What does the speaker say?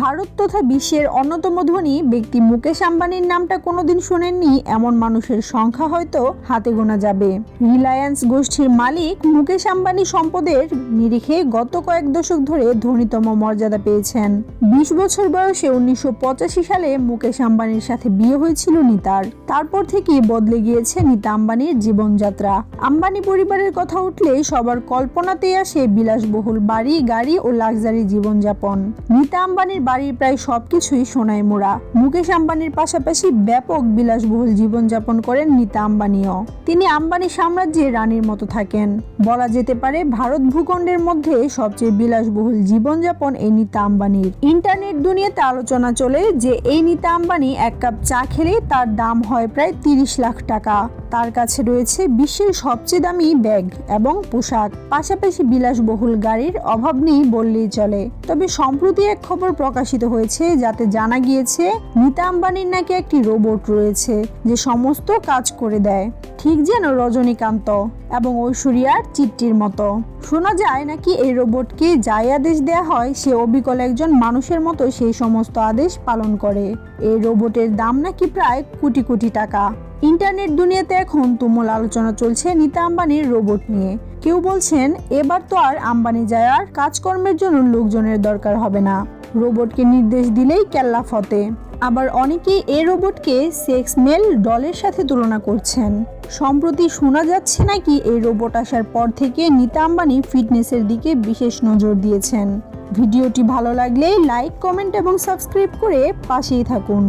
ভারত তথা বিশ্বের অন্যতম ধনী ব্যক্তি মুকেশ আম্বানির নামটা কোনোদিন শোনেননি, এমন মানুষের সংখ্যা হয়তো হাতে গোনা যাবে। রিলায়েন্স গোষ্ঠীর মালিক মুকেশ আম্বানি সম্পদের নিরিখে গত কয়েক দশক ধরে ধনীতম মর্যাদা পেয়েছেন। বিশ বছর বয়সে উনিশশো পঁচাশি সালে মুকেশ আম্বানির সাথে বিয়ে হয়েছিল নিতার। তারপর থেকেই বদলে গিয়েছে নিতা আম্বানির জীবনযাত্রা। আম্বানি পরিবারের কথা উঠলে সবার কল্পনাতেই আসে বিলাসবহুল বাড়ি, গাড়ি ও লাক্সারি জীবনযাপন। নিতা আম্বানির বাড়ির প্রায় সবকিছুই সোনায় মোড়া। মুকেশ আম্বানির পাশাপাশি ব্যাপক বিলাসবহুল জীবনযাপন করেন নিতা আম্বানিও। তিনি আম্বানি সাম্রাজ্যের রানীর মতো থাকেন। বলা যেতে পারে ভারত ভূখণ্ডের মধ্যে সবচেয়ে বিলাসবহুল জীবনযাপন এই নিতা আম্বানির। ইন্টারনেট দুনিয়াতে আলোচনা চলে যে, এই নিতা আম্বানি এক কাপ চা খেলে তার দাম হয় প্রায় তিরিশ লাখ টাকা। তার কাছে রয়েছে বিশ্বের সবচেয়ে দামি ব্যাগ এবং পোশাক। পাশাপাশি বিলাসবহুল গাড়ির অভাব নেই বললেই চলে। তবে সম্প্রতি এক খবর প্রকাশিত হয়েছে যাতে জানা গিয়েছে, নীতা আম্বানির নাকি একটি রোবট রয়েছে, যে সমস্ত কাজ করে দেয়। ঠিক যেন রজনীকান্ত এবং ঐশ্বরিয়ার চিত্তির মতো। শোনা যায় নাকি এই রোবটকে যাই আদেশ দেয়া হয়, সে অবিকল একজন মানুষের মতো সেই সমস্ত আদেশ পালন করে। এই রোবটের দাম নাকি প্রায় কোটি কোটি টাকা। ইন্টারনেট দুনিয়াতে এখন তুমুল আলোচনা চলছে নিতা আম্বানির রোবট নিয়ে। কেউ বলছেন, এবার তো আর আম্বানি যায় আর কাজকর্মের জন্য লোকজনের দরকার হবে না। রোবটকে নির্দেশ দিলেই কেল্লা ফতে। আবার অনেকেই এ রোবটকে সেক্স মেল ডলের সাথে তুলনা করছেন। সম্প্রতি শোনা যাচ্ছে নাকি এই রোবট আসার পর থেকে নিতা আম্বানি ফিটনেসের দিকে বিশেষ নজর দিয়েছেন। ভিডিওটি ভালো লাগলে লাইক, কমেন্ট এবং সাবস্ক্রাইব করে পাশেই থাকুন।